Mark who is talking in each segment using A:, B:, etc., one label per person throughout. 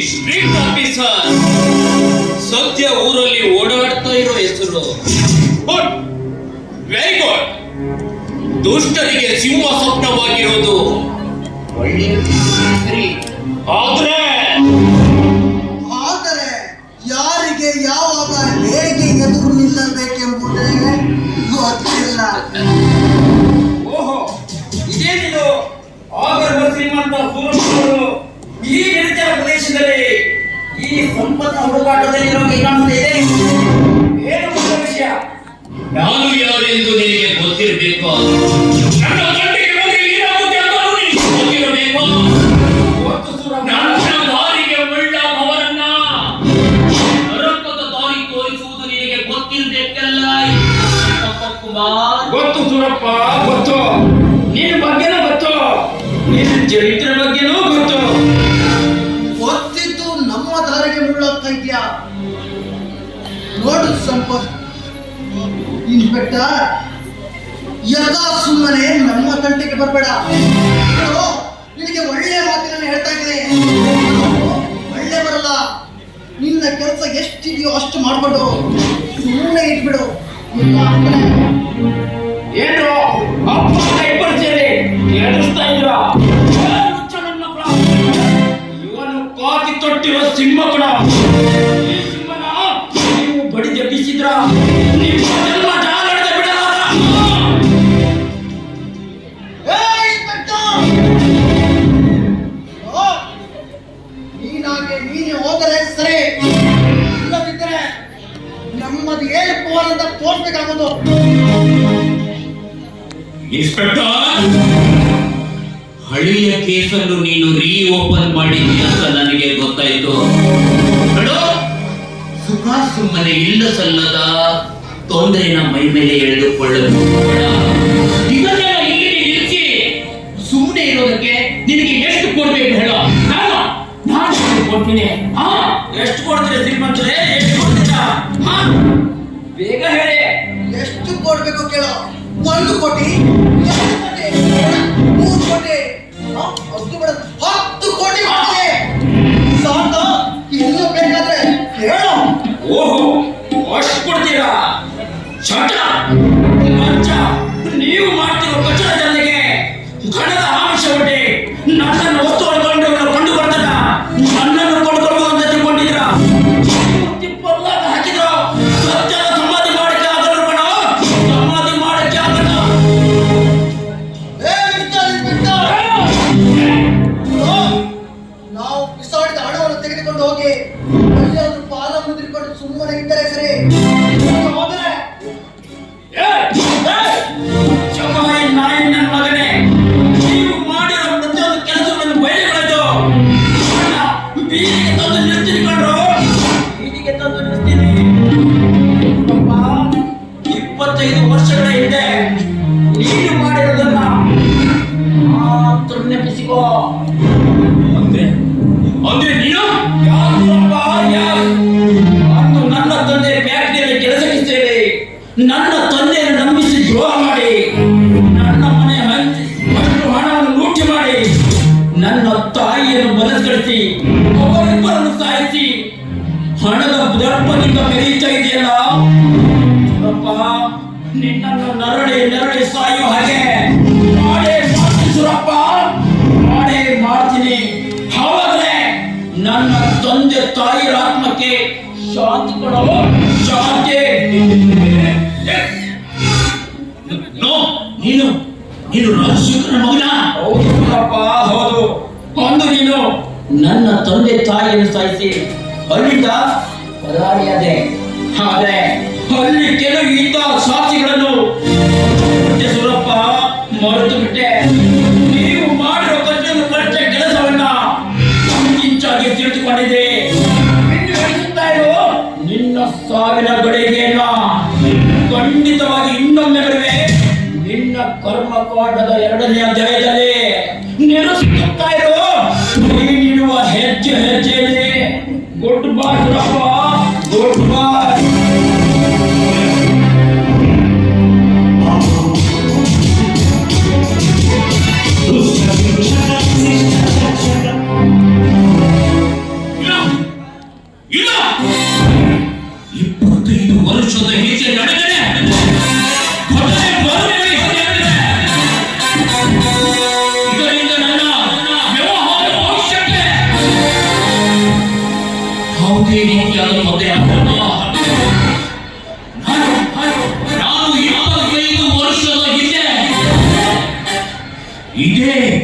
A: Very strict officer ಸದ್ಯ ಊರಲ್ಲಿ ಓಡಾಡ್ತಾ ಇರೋ ಹೆಸರು. ಗುಡ್. ವೆರಿ ಗುಡ್ ದುಷ್ಟರಿಗೆ ಸಿಂಹ ಸ್ವಪ್ನವಾಗಿರೋದು ಆದರೆ ಈ ಸಂಪತ್ತ ಹುಡುಕಾಟದಲ್ಲಿ ನಮಗೆ ಕಾಣ್ತಾ ಇದೆ. ಏನು ವಿಷಯ? ನಾನು ಯಾರೆಂದು ನಿನಗೆ ಗೊತ್ತಿರಬೇಕು?
B: ಇದ್ಯಾ? ನೋಡು ಸಂಪತ್. ಇನ್ಸ್ಪೆಕ್ಟರ್ ಯಥಾ ಸುಮ್ಮನೆ ನಮ್ಮ ತಂಟೆಗೆ ಬರಬೇಡ. ನಿನಗೆ ಒಳ್ಳೆಯ ಮಾತಿನಲ್ಲಿ ಹೇಳ್ತಾ ಇದ್ದೀನಿ. ಒಳ್ಳೆ ಬರಲ್ಲ. ನಿನ್ನ ಕೆಲಸ ಎಷ್ಟಿದೆಯೋ ಅಷ್ಟು ಮಾಡ್ಕೊಂಡು ಸುಮ್ಮನೆ ಇಟ್ಬಿಡು.
A: ಏನು? ಅಪ್ಪ ಇಬ್ಬರು ಸೇರಿ ಎದುರಿಸ್ತಾ ಇದ್ರ ಕಾಕಿ ತೊಟ್ಟಿರೋ ಸಿಂಹ ಕೂಡ ಈ ಸಿಂಹನ ನೀವು ಬಡಿ ಜಪಿಸಿದ್ರ ನಿಮ್ಮ ಜನ್ಮ ಜಾಗರಣೆ ಬಿಡಲಾರ.
B: ಏಯ್ ಇನ್ಸ್ಪೆಕ್ಟರ್! ಓ, ನೀನಾಗೆ ನೀನೆ ಹೋದರೆ ಸರಿ. ಇಲ್ಲದಿದ್ದರೆ ನಮ್ಮದು ಏನು ಪವರ್ ಅಂತ
A: ಇನ್ಸ್ಪೆಕ್ಟರ್! ಹಳೆಯ ಕೇಸನ್ನು ನೀನು ರೀ ಓಪನ್ ಮಾಡಿದ್ದಿ ಅಂತ ನನಗೆ ಗೊತ್ತಾಯ್ತು. ಸುಖ ಸುಮ್ಮನೆ ಇಲ್ಲ ಸಲ್ಲದ ತೊಂದರೆನ ಮೈ ಮೇಲೆ ಎಳೆದುಕೊಳ್ಳಲು ಸುಮ್ಮನೆ ಇರೋದಕ್ಕೆ ನಿನಗೆ ಎಷ್ಟು ಕೊಡ್ಬೇಕು ಹೇಳೋ. ನಾನು ಕೊಡ್ತೀನಿ? ಹಾ ಎಷ್ಟು ಕೊಡ್ತೀರಿ ಶ್ರೀಮಂತರೇ? ಎಷ್ಟು ಕೊಡ್ತೀರಾ? ಹಾ? ಬೇಗ ಹೇಳಿ.
B: ಎಷ್ಟು ಕೊಡ್ಬೇಕು ಕೇಳೋ? ಒಂದು ಕೋಟಿ?
A: ಅಷ್ಟು ಇಪ್ಪತ್ತೈದು ವರ್ಷಗಳ ಹಿಂದೆ ನೀನು ಮಾಡಿರೋದನ್ನ ಮಾತ್ರ ನೆನಪಿಸಿಕೋ. ನೆರಳಿ ಸಾಯೋ ಹಾಗೆ. ನಾಳೆ ಮಾಡ್ತೀನಿ ಸುರಪ್ಪ. ನಾಳೆ ಮಾಡ್ತೀನಿ. ಹೌದ್ರೆ ನನ್ನ ತಂದೆ ತಾಯಿ ಆತ್ಮಕ್ಕೆ ಶಾಂತಿ ಕೊಡೋ ಶಾಂತಿ. ನೀನು ನೀನು ರಾಜಶೇಖರ ಮಗನ? ಹೌದು ಹೌದು.
C: ಬಂದು ನೀನು ನನ್ನ ತಂದೆ ತಾಯಿಯನ್ನು ಸಾಯಿಸಿ ಅಲ್ಲಿಂದ ಪರಾರಿಯಾದೆ ಆದರೆ ಅಲ್ಲಿ ಕೆಲವು ಇಂತಹ ಸಾಕ್ಷಿಗಳನ್ನು ಬಿಟ್ಟೆ ಸೂರಪ್ಪ ಮರೆತು ಬಿಟ್ಟೆ. ನೀವು ಮಾಡಿರೋ ಕರ್ತವ್ಯ ಕರೆಕ್ಟ ಕೆಲಸವನ್ನ ನಮ್ಗಿಂಚಾಗಿ ತಿಳಿದುಕೊಂಡಿದೆ. ನಿನ್ನ ಸಾವಿನ ಗಡಿಗೆಯನ್ನ ಖಂಡಿತವಾಗಿ ಇನ್ನೊಮ್ಮೆ ಬರುವೆ. ನಿನ್ನ ಕರ್ಮಕಾಂಡದ ಎರಡನೇ ಅಧ್ಯಾಯದಲ್ಲಿ ನಿಲ್ಲಿಸುತ್ತಾ ಇರೋ ನೀಡುವ ಹೆಜ್ಜೆ ಹೆಜ್ಜೆಯಲ್ಲಿ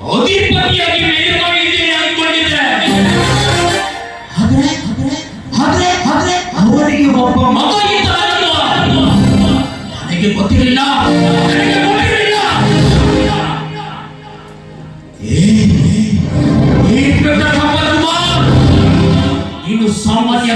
A: ಅಧಿಪತಿಯಾಗಿ ಮೇಲ್ಕೊಂಡಿದ್ದೀನಿ ಅಂದ್ಕೊಂಡಿದ್ದೆ ಅವರಿಗೆ ಒಬ್ಬ ನನಗೆ ಗೊತ್ತಿರಲಿಲ್ಲ. ಸಾಮಾನ್ಯ